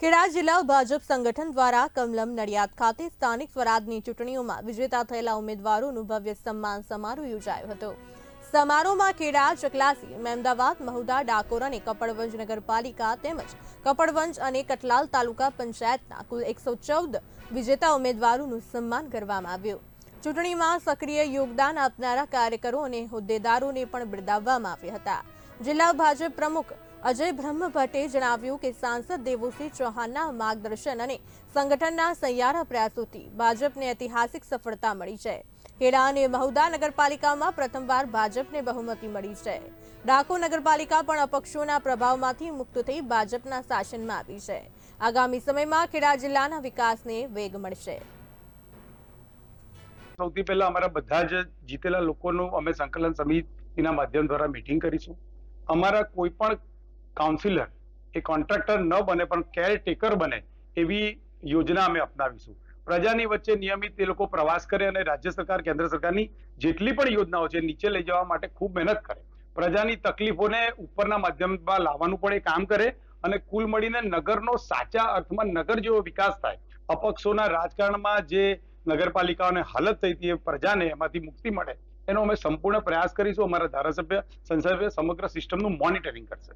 ખેડા જિલ્લા ભાજપ સંગઠન દ્વારા કમલમ નડિયાદ ખાતે સ્થાનિક સ્વરાજની ચૂંટણીઓમાં વિજેતા થયેલા ઉમેદવારોનું ભવ્ય સન્માન સમારોહ યોજાયો હતો. સમારોહમાં ખેડા, ચકલાસી, મહેમદાવાદ મહુદા ડાકોર અને કપડવંજ નગરપાલિકા તેમજ કપડવંજ અને કટલાલ તાલુકા પંચાયતના કુલ એકસો ચૌદ વિજેતા ઉમેદવારોનું સન્માન કરવામાં આવ્યું. ચૂંટણીમાં સક્રિય યોગદાન આપનારા કાર્યકરો અને હોદ્દેદારોને પણ બિરદાવવામાં આવ્યા હતા. જિલ્લા ભાજપ પ્રમુખ અજય બ્રહ્મભટ્ટે જણાવ્યું કે સાંસદ દેવુસિંહ ચૌહાણના માર્ગદર્શન અને સંગઠનના સહિયારા પ્રયાસોથી ભાજપને ઐતિહાસિક સફળતા મળી છે. ખેડા અને મહુદા નગરપાલિકામાં પ્રથમવાર ભાજપને બહુમતી મળી છે. ડાકોર નગરપાલિકા પણ અપક્ષોના પ્રભાવમાંથી મુક્ત થઈ ભાજપના શાસનમાં આવી છે. આગામી સમયમાં ખેડા જિલ્લાના વિકાસને વેગ મળશે. સૌથી પહેલા અમારા બધા જ જીતેલા લોકોનું અમે સંકલન સમિતિના માધ્યમ દ્વારા મીટિંગ કરીશું. અમારા કોઈ પણ કાઉન્સિલર એ કોન્ટ્રાક્ટર ન બને પણ કેરટેકર બને એવી યોજના અમે અપનાવીશું. પ્રજાની વચ્ચે નિયમિત એ લોકો પ્રવાસ કરે અને રાજ્ય સરકાર, કેન્દ્ર સરકારની જેટલી પણ યોજનાઓ છે, નીચે લઈ જવા માટે ખૂબ મહેનત કરે. પ્રજાની તકલીફોને ઉપરના માધ્યમમાં લાવવાનું પણ એ કામ કરે અને કુલ મળીને નગરનો સાચા અર્થમાં નગર જેવો વિકાસ થાય. અપક્ષોના રાજકારણમાં જે નગરપાલિકાઓને હાલત થઈ હતી એ પ્રજાને એમાંથી મુક્તિ મળે, એનો અમે સંપૂર્ણ પ્રયાસ કરીશું. અમારા ધારાસભ્ય સંસદીય સમગ્ર સિસ્ટમનું મોનિટરિંગ કરશે.